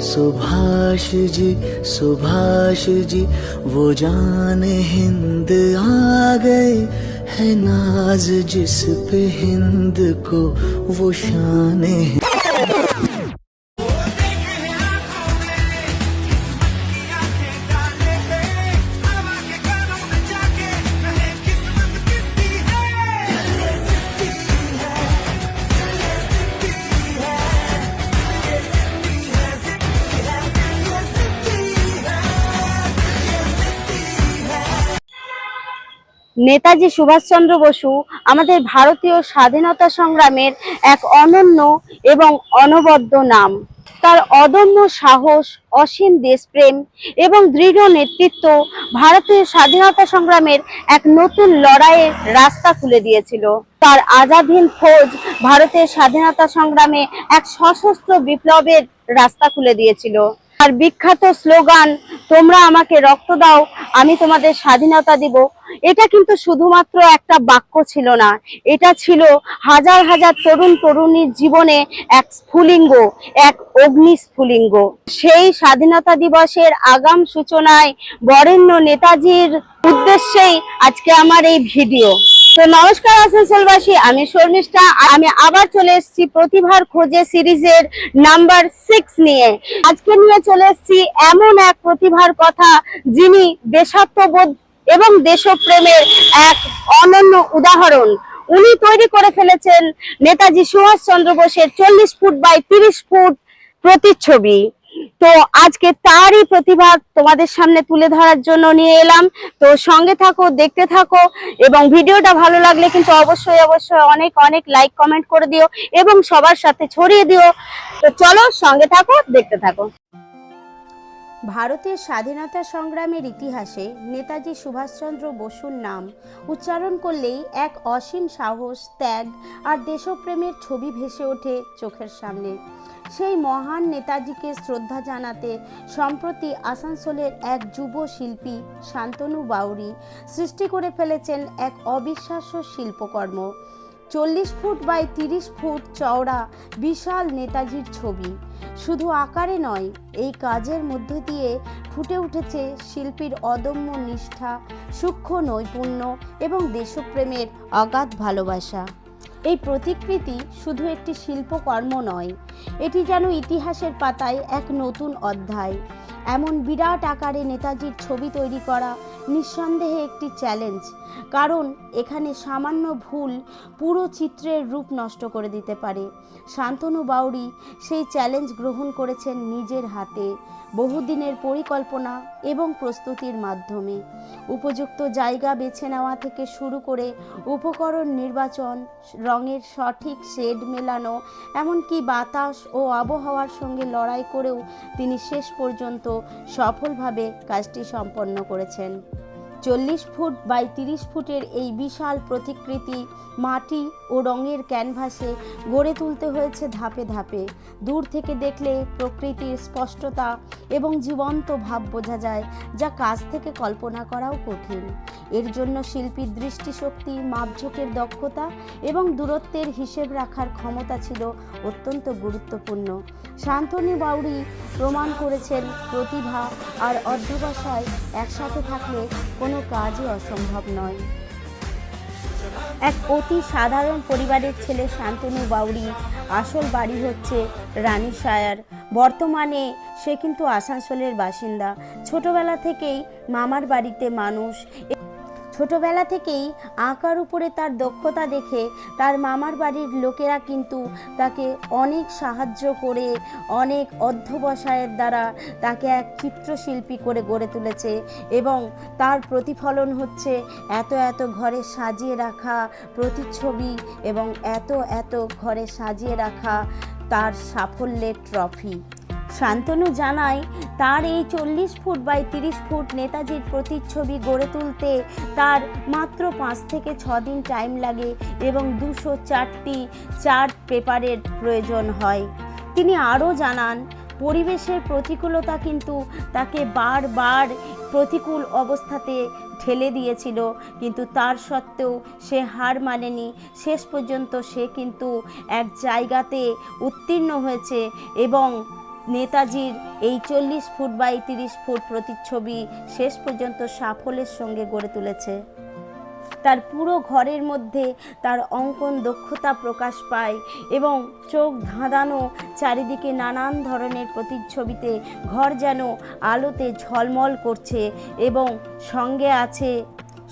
सुभाष जी सुभाष जी, वो जान हिंद आ गए है नाज जिस पे हिंद को वो शान है। নেতাজি সুভাষচন্দ্র বসু আমাদের ভারতীয় স্বাধীনতা সংগ্রামের এক অনন্য এবং অনবদ্য নাম। তার অদম্য সাহস, অসীম দেশপ্রেম এবং দৃঢ় নেতৃত্ব ভারতীয় স্বাধীনতা সংগ্রামের এক নতুন লড়াইয়ের রাস্তা খুলে দিয়েছিল। তার আজাদহীন ফৌজ ভারতের স্বাধীনতা সংগ্রামে এক সশস্ত্র বিপ্লবের রাস্তা খুলে দিয়েছিল। আর বিখ্যাত স্লোগান, তোমরা আমাকে রক্ত দাও, আমি তোমাদের স্বাধীনতা দিব। এটা কিন্তু শুধুমাত্র একটা বাক্য ছিল না। এটা ছিল হাজার হাজার তরুণ তরুণীর জীবনে এক স্ফুলিঙ্গ, এক অগ্নি স্ফুলিঙ্গ সেই স্বাধীনতা দিবসের আগাম সূচনায় বরেণ্য নেতাজির উদ্দেশ্যেই আজকে আমার এই ভিডিও। তো নমস্কার আসানসোলবাসী, আমি শর্মিষ্ঠা। আমি আবার চলে এসেছি প্রতিভার খোঁজে সিরিজের নাম্বার সিক্স নিয়ে। আজকে নিয়ে চলে এসেছি এমন এক প্রতিভার কথা যিনি দেশাত্মবোধ এবং দেশপ্রেমের এক অনন্য উদাহরণ। উনি তৈরি করে ফেলেছেন নেতাজি সুভাষচন্দ্র বোসের চল্লিশ ফুট বাই তিরিশ ফুট প্রতিচ্ছবি। তো আজকে তারই প্রতিভা তোমাদের সামনে তুলে ধরার জন্য নিয়ে এলাম। তো সঙ্গে থাকো, দেখতে থাকো এবং ভিডিওটা ভালো লাগলে কিন্তু অবশ্যই অবশ্যই অনেক অনেক লাইক কমেন্ট করে দিও এবং সবার সাথে ছড়িয়ে দিও। তো চলো সঙ্গে থাকো, দেখতে থাকো। ভারতের স্বাধীনতা সংগ্রামের ইতিহাসে নেতাজি সুভাষচন্দ্র বসুর নাম উচ্চারণ করলেই এক অসীম সাহস, ত্যাগ আর দেশপ্রেমের ছবি ভেসে ওঠে চোখের সামনে। সেই মহান নেতাজিকে শ্রদ্ধা জানাতে সম্প্রতি আসানসোলের এক যুব শিল্পী শান্তনু বাউরি সৃষ্টি করে ফেলেছেন এক অবিশ্বাস্য শিল্পকর্ম। চল্লিশ ফুট বাই তিরিশ ফুট চওড়া বিশাল নেতাজির ছবি। শুধু আকারে নয়, এই কাজের মধ্য দিয়ে ফুটে উঠেছে শিল্পীর অদম্য নিষ্ঠা, সূক্ষ্ম নৈপুণ্য এবং দেশপ্রেমের অগাধ ভালোবাসা। এই প্রতিকৃতি শুধু একটি শিল্পকর্ম নয়, এটি যেন ইতিহাসের পাতায় এক নতুন অধ্যায়। এমন বিরাট আকারে নেতাজির ছবি তৈরি করা নিঃসন্দেহে একটি চ্যালেঞ্জ কারণ এখানে সামান্য ভুল পুরো চিত্রের রূপ নষ্ট করে দিতে পারে। শান্তনু বাউরি সেই চ্যালেঞ্জ গ্রহণ করেছেন নিজের হাতে, বহুদিনের পরিকল্পনা এবং প্রস্তুতির মাধ্যমে। উপযুক্ত জায়গা বেছে নেওয়া থেকে শুরু করে উপকরণ নির্বাচন রঙের সঠিক শেড মেলানো, এমনকি বাতাস ও আবহাওয়ার সঙ্গে লড়াই করেও তিনি শেষ পর্যন্ত সফলভাবে কাজটি সম্পন্ন করেছেন। চল্লিশ ফুট বাই তিরিশ ফুটের এই বিশাল প্রতিকৃতি মাটি ও রঙের ক্যানভাসে গড়ে তুলতে হয়েছে ধাপে ধাপে। দূর থেকে দেখলে প্রকৃতির স্পষ্টতা এবং জীবন্ত ভাব বোঝা যায়, যা কাজ থেকে কল্পনা করাও কঠিন। এর জন্য শিল্পীর দৃষ্টিশক্তি, মাপঝোঁকের দক্ষতা এবং দূরত্বের হিসেব রাখার ক্ষমতা ছিল অত্যন্ত গুরুত্বপূর্ণ। শান্তনু বাউরি প্রমাণ করেছেন, প্রতিভা আর অধ্যবসায় একসাথে থাকলে কোনো কাজই অসম্ভব নয়। এক অতি সাধারণ পরিবারের ছেলে শান্তনু বাউরি আসল বাড়ি হচ্ছে রানীশায়ার। বর্তমানে সে কিন্তু আসানসোলের বাসিন্দা। ছোটবেলা থেকেই মামার বাড়িতে মানুষ। ছোটবেলা থেকেই আঁকার উপরে তার দক্ষতা দেখে তার মামার বাড়ির লোকেরা কিন্তু তাকে অনেক সাহায্য করে, অনেক অধ্যবসায়ের দ্বারা তাকে এক চিত্রশিল্পী করে গড়ে তুলেছে এবং তার প্রতিফলন হচ্ছে এত এত ঘরে সাজিয়ে রাখা প্রতিচ্ছবি এবং এত এত ঘরে সাজিয়ে রাখা তার সাফল্যের ট্রফি। শান্তনু জানায়, তার এই চল্লিশ ফুট বাই তিরিশ ফুট নেতাজির প্রতিচ্ছবি গড়ে তুলতে তার মাত্র পাঁচ থেকে ছ দিন টাইম লাগে এবং দুশো চারটি চার্ট পেপারের প্রয়োজন হয়। তিনি আরও জানান, পরিবেশের প্রতিকূলতা কিন্তু তাকে বারবার প্রতিকূল অবস্থাতে ঠেলে দিয়েছিল, কিন্তু তার সত্ত্বেও সে হার মানেনি। শেষ পর্যন্ত সে কিন্তু এক জায়গাতে উত্তীর্ণ হয়েছে এবং নেতাজির এই চল্লিশ ফুট বাই তিরিশ ফুট প্রতিচ্ছবি শেষ পর্যন্ত সাফল্যের সঙ্গে গড়ে তুলেছে। তার পুরো ঘরের মধ্যে তার অঙ্কন দক্ষতা প্রকাশ পায় এবং চোখ ধাঁধানো চারিদিকে নানান ধরনের প্রতিচ্ছবিতে ঘর যেন আলোতে ঝলমল করছে এবং সঙ্গে আছে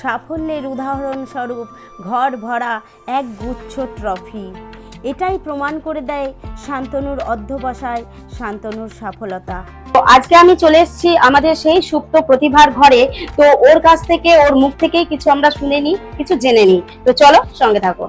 সাফল্যের উদাহরণস্বরূপ ঘর ভরা এক গুচ্ছ ট্রফি। এটাই প্রমাণ করে দেয় শান্তনুর অধ্যবসায় শান্তনুর সফলতা। তো আজকে আমি চলে এসেছি আমাদের সেই সুপ্ত প্রতিভার ঘরে। তো ওর কাছ থেকে ওর মুখ থেকেই কিছু আমরা শুনে নিই কিছু জেনে নিই। তো চলো সঙ্গে থাকো।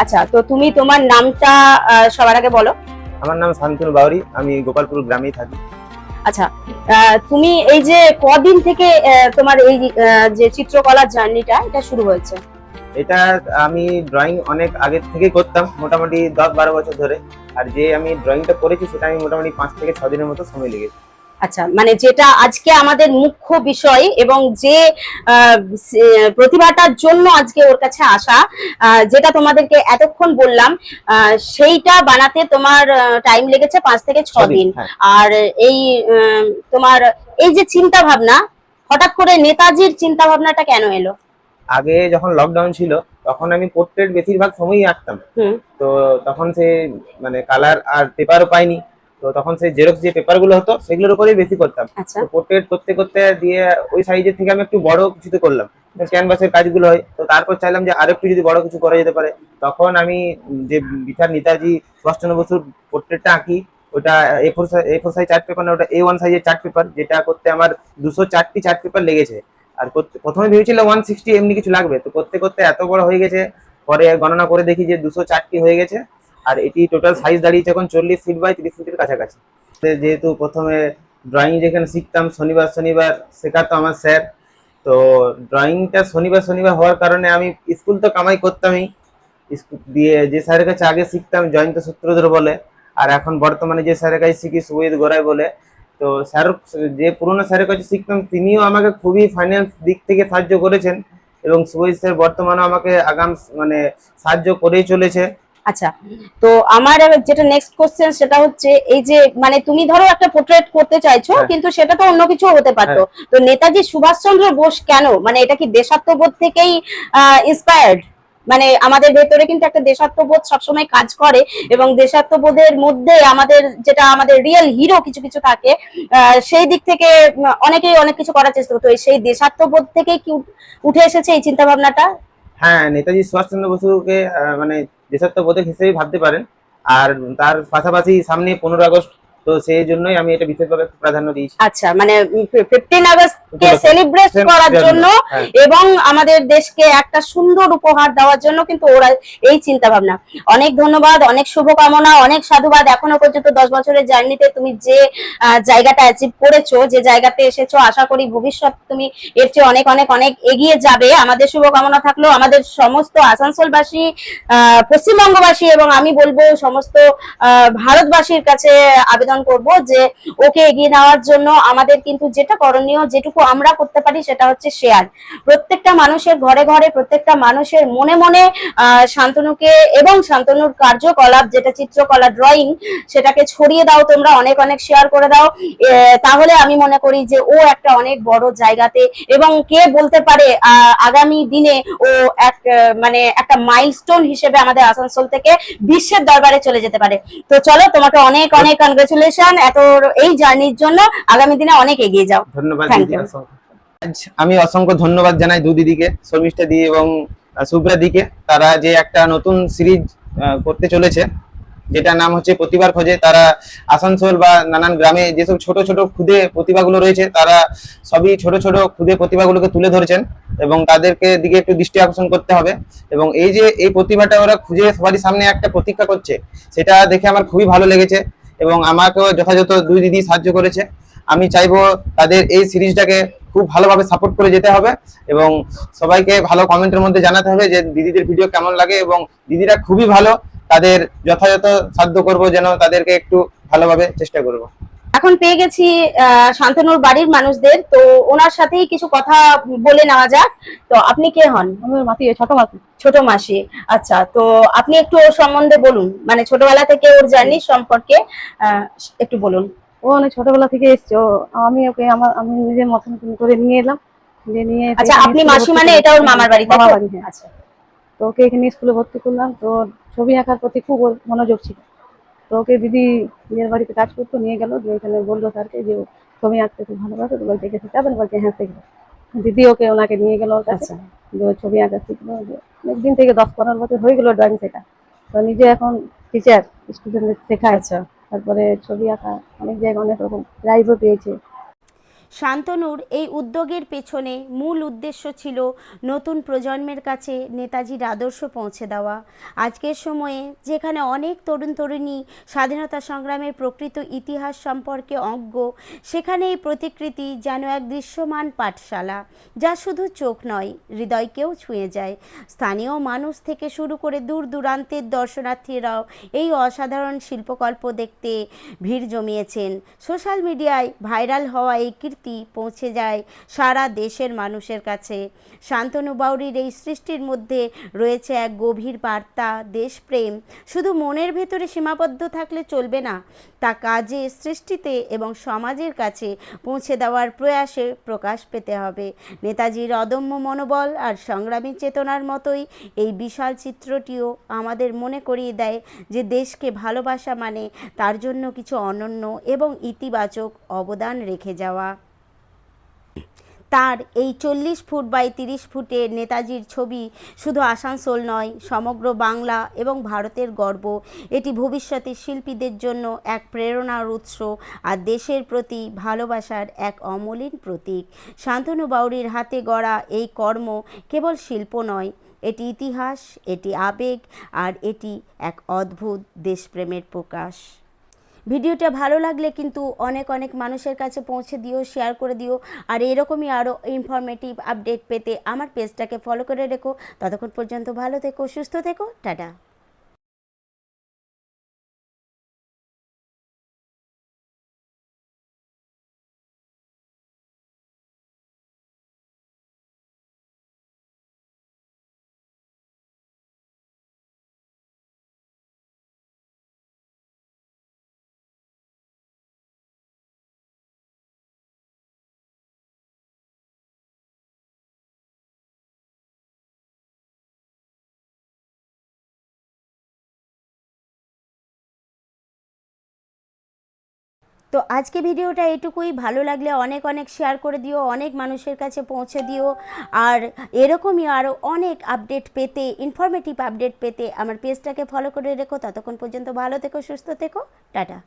আচ্ছা তো তুমি তোমার নামটা সবার আগে বলো। আমার নাম শান্তনু বাউরি আমি গোপালপুর গ্রামেই থাকি। আচ্ছা আহ, তুমি এই যে কদিন থেকে আহ, তোমার এই আহ, যে চিত্রকলার জার্নিটা এটা শুরু হয়েছে? এটা আমি ড্রয়িং অনেক আগে থেকে করতাম মোটামুটি দশ বারো বছর ধরে। আর যে আমি ড্রয়িংটা করেছি সেটা আমি মোটামুটি পাঁচ থেকে ছ দিনের মতো সময় লেগেছে। আচ্ছা মানে যেটা আজকে আমাদের মুখ্য বিষয় এবং যে প্রতিভাটার জন্য আজকে ওর কাছে আসা যেটা তোমাদেরকে এতক্ষণ বললাম সেইটা বানাতে তোমার টাইম লেগেছে পাঁচ থেকে ছ দিন। হ্যাঁ। আর এই তোমার এই যে চিন্তা ভাবনা হঠাৎ করে নেতাজির চিন্তা ভাবনাটা কেন এলো? আগে যখন লকডাউন ছিল তখন আমি পোর্ট্রেট বেশিরভাগ সময়ই আঁকতাম। তো তখন সে মানে কালার আর পেপারও পাইনি। তো তখন সেই জেরক্স যে পেপারগুলো হতো সেগুলোর উপরেই বেশি করতাম। আচ্ছা। পোর্ট্রেট করতে করতে দিয়ে ওই সাইজের থেকে আমি একটু বড় কিছুতে করলাম। ক্যানভাসের কাজগুলো হয়। তো তারপর চাইলাম যে আরেকটু যদি বড় কিছু করা যেতে পারে। তখন আমি যে বিচার নেতাজি সুভাষচন্দ্র বসুর পোর্ট্রেটটা আঁকি ওটা A four A four size chart paper না ওটা এ ওয়ান সাইজের চার্ট পেপার যেটা করতে আমার দুশো চারটি চার্ট পেপার লেগেছে। আর প্রথমে ভেবেছিল ওয়ান সিক্সটি এমনি কিছু লাগবে। তো করতে করতে এত বড় হয়ে গেছে, পরে গণনা করে দেখি যে দুশো চারটি হয়ে গেছে। আর এটি টোটাল সাইজ দাঁড়িয়েছে এখন চল্লিশ ফিট বাই তিরিশ ফিটের কাছাকাছি। যেহেতু প্রথমে ড্রয়িং যেখানে শিখতাম, শনিবার শনিবার শেখাতো আমার স্যার তো ড্রয়িংটা শনিবার শনিবার হওয়ার কারণে আমি স্কুল তো কামাই করতামই। স্কুল দিয়ে যে স্যারের কাছে আগে শিখতাম জয়ন্ত সূত্রধর বলে। আর এখন বর্তমানে যে স্যারের কাছে শিখি সুয়েদ গোড়ায় বলে। তো স্যার যে পুরোনো স্যারের কাছে শিখতাম তিনিও আমাকে খুবই ফাইন্যান্স দিক থেকে সাহায্য করেছেন এবং সুয়েদ স্যার বর্তমানে আমাকে আগাম মানে সাহায্য করেই চলেছে। আচ্ছা তো আমার যেটা নেক্সট কোশ্চেন সেটা হচ্ছে এই যে মানে তুমি ধরো একটা পোর্ট্রেট করতে চাইছো হ্যাঁ। কিন্তু সেটা তো অন্য কিছু হতে পারতো। তো নেতাজি সুভাষচন্দ্র বোস কেন? মানে এটা কি দেশাত্মবোধ থেকেই ইন্সপায়ার্ড মানে আমাদের ভেতরে কিন্তু একটা দেশাত্মবোধ সবসময় কাজ করে এবং দেশাত্মবোধের মধ্যে আমাদের যেটা আমাদের রিয়েল হিরো কিছু কিছু থাকে সেই দিক থেকে অনেকেই অনেক কিছু করার চেষ্টা করতো। সেই দেশাত্মবোধ থেকে কি উঠ- এসেছে এই চিন্তা ভাবনাটা হ্যাঁ নেতাজি সুভাষচন্দ্র বসুকে মানে দেশাত্মবোধক হিসেবেই ভাবতে পারেন। আর তার পাশাপাশি সামনে পনেরো আগস্ট তো সেই জন্যই আমি এটা বিশেষভাবে প্রাধান্য দিয়েছি। আচ্ছা মানে ফিফটিন আগস্ট কে সেলিব্রেট করার জন্য হ্যাঁ। এবং আমাদের দেশকে একটা সুন্দর উপহার দেওয়ার জন্য কিন্তু ওরা এই চিন্তা ভাবনা অনেক ধন্যবাদ অনেক শুভকামনা অনেক সাধুবাদ। এখনও পর্যন্ত দশ বছরের জার্নিতে তুমি যে জায়গাটা অ্যাচিভ করেছ যে জায়গাতে এসেছ আশা করি ভবিষ্যৎ তুমি এর চেয়ে অনেক অনেক অনেক এগিয়ে যাবে। আমাদের শুভকামনা থাকল আমাদের সমস্ত আসানসোলবাসী আহ, পশ্চিমবঙ্গবাসী এবং আমি বলব সমস্ত আহ, ভারতবাসীর কাছে আবেদন করব যে ওকে এগিয়ে নেওয়ার জন্য আমাদের কিন্তু যেটা করণীয়, যেটুকু আমরা করতে পারি সেটা হচ্ছে শেয়ার প্রত্যেকটা মানুষের ঘরে ঘরে, প্রত্যেকটা মানুষের মনে মনে শান্তনুকে এবং শান্তনুর কার্যকলাপ যেটা চিত্রকলা ড্রয়িং সেটাকে ছড়িয়ে দাও, তোমরা অনেক অনেক শেয়ার করে দাও। তাহলে আমি মনে করি যে ও একটা অনেক বড় জায়গাতে এবং কে বলতে পারে আগামী দিনে ও এক মানে একটা মাইলস্টোন হিসেবে আমাদের আসানসোল থেকে বিশ্বের দরবারে চলে যেতে পারে। তো চলো তোমাকে অনেক অনেক কনগ্রেচুলেশন এত এই জার্নির জন্য আগামী দিনে অনেক এগিয়ে যাও। ধন্যবাদ আমি অসংখ্য ধন্যবাদ জানাই দু দিদিকে শর্মিষ্ঠা দি এবং শুভ্রা দিকে। তারা যে একটা নতুন সিরিজ করতে চলেছে যেটা নাম হচ্ছে প্রতিভার খোঁজে। তারা আসানসোল বা নানান গ্রামে যেসব ছোট ছোট ক্ষুদে প্রতিভাগুলো রয়েছে তারা সবই ছোট ছোট ক্ষুদে প্রতিভাগুলোকে তুলে ধরেছেন এবং তাদেরকে দিকে একটু দৃষ্টি আকর্ষণ করতে হবে। এবং এই যে এই প্রতিভাটা ওরা খুঁজে সবারই সামনে একটা প্রতীক্ষা করছে সেটা দেখে আমার খুবই ভালো লেগেছে। এবং আমাকেও যথাযথ দুই দিদি সাহায্য করেছে। আমি চাইব তাদের এই সিরিজটাকে খুব ভালোভাবে সাপোর্ট করে যেতে হবে এবং সবাইকে ভালো কমেন্টের মধ্যে জানাতে হবে যে দিদিদের ভিডিও কেমন লাগে এবং দিদিরা খুবই ভালো। তাদের যথাযথ সাধ্য করব যেন তাদেরকে একটু ভালোভাবে চেষ্টা করব। এখন পেয়ে গেছি শান্তনুর বাড়ির মানুষদের। তো ওনার সাথেই কিছু কথা বলে নেওয়া যাক। তো আপনি কে হন? মাতি ছোট মাতি ছোট মাসি আচ্ছা। তো আপনি একটু ওর সম্বন্ধে বলুন। মানে ছোটবেলা থেকে ওর জার্নি সম্পর্কে একটু বলুন। ও অনেক ছোটবেলা থেকে এসছে। আমি ওকে আমার আমি নিজের মতন করে নিয়ে এলাম। নিয়ে আচ্ছা আপনি মাসি মানে এটা ওর মামার বাড়ি? মামার বাড়ি হ্যাঁ। আচ্ছা। তো ওকে এখানে স্কুলে ভর্তি করলাম। তো ছবি আঁকার প্রতি খুব মনোযোগ ছিল। তো ওকে দিদি নিজের বাড়িতে কাজ করতো নিয়ে গেল যে ওখানে বলল স্যারকে যে ও ছবি আঁকতে খুব ভালোবাসো তো বলতে গেছে যাবেন বলতে হ্যাঁ শিখব। দিদি ওকে ওনাকে নিয়ে গেলো কাছে আচ্ছা। যে ছবি আঁকা শিখলো যে অনেকদিন থেকে দশ পনেরো বছর হয়ে গেলো ড্রয়িং শেখা। তো নিজে এখন টিচার স্টুডেন্টদের শেখায়। আছে তারপরে ছবি আঁকা অনেক জায়গায় অনেক রকম প্রাইজও পেয়েছে। শান্তনুর এই উদ্যোগের পেছনে মূল উদ্দেশ্য ছিল নতুন প্রজন্মের কাছে নেতাজির আদর্শ পৌঁছে দেওয়া। আজকের সময়ে যেখানে অনেক তরুণ তরুণী স্বাধীনতা সংগ্রামের প্রকৃত ইতিহাস সম্পর্কে অজ্ঞ, সেখানে এই প্রতিকৃতি যেন এক দৃশ্যমান পাঠশালা, যা শুধু চোখ নয়, হৃদয়কেও ছুঁয়ে যায়। স্থানীয় মানুষ থেকে শুরু করে দূর দূরান্তের দর্শনার্থীরাও এই অসাধারণ শিল্পকল্প দেখতে ভিড় জমিয়েছেন। সোশ্যাল মিডিয়ায় ভাইরাল হওয়া এই কীর্তি পৌঁছে যায় সারা দেশের মানুষের কাছে। শান্তনু বাউরির এই সৃষ্টির মধ্যে রয়েছে এক গভীর বার্তা, দেশপ্রেম। শুধু মনের ভেতরে সীমাবদ্ধ থাকলে চলবে না, তা কাজে, সৃষ্টিতে এবং সমাজের কাছে পৌঁছে দেওয়ার প্রয়াসে প্রকাশ পেতে হবে। নেতাজির অদম্য মনোবল আর সংগ্রামী চেতনার মতোই এই বিশাল চিত্রটিও আমাদের মনে করিয়ে দেয় যে দেশকে ভালোবাসা মানে তার জন্য কিছু অনন্য এবং ইতিবাচক অবদান রেখে যাওয়া। তার এই চল্লিশ ফুট বাই তিরিশ ফুটের নেতাজির ছবি শুধু আসানসোল নয়, সমগ্র বাংলা এবং ভারতের গর্ব। এটি ভবিষ্যতের শিল্পীদের জন্য এক প্রেরণার উৎস আর দেশের প্রতি ভালোবাসার এক অমলিন প্রতীক। শান্তনু বাউরির হাতে গড়া এই কর্ম কেবল শিল্প নয়, এটি ইতিহাস, এটি আবেগ আর এটি এক অদ্ভুত দেশপ্রেমের প্রকাশ। ভিডিওটা ভালো লাগলে কিন্তু অনেক অনেক মানুষের কাছে পৌঁছে দিও শেয়ার করে দিও। আর এরকমই আরও ইনফরমেটিভ আপডেট পেতে আমার পেজটাকে ফলো করে রেখো। ততক্ষণ পর্যন্ত ভালো থেকো, সুস্থ থেকো, টাটা। তো আজকে ভিডিওটা এটুকুই। ভালো লাগলে অনেক অনেক শেয়ার করে দিও, অনেক মানুষের কাছে পৌঁছে দিও। আর এরকমই আরও অনেক আপডেট পেতে ইনফরমেটিভ আপডেট পেতে আমার পেজটাকে ফলো করে রেখো। ততক্ষণ পর্যন্ত ভালো থেকো, সুস্থ থেকো। টাটা।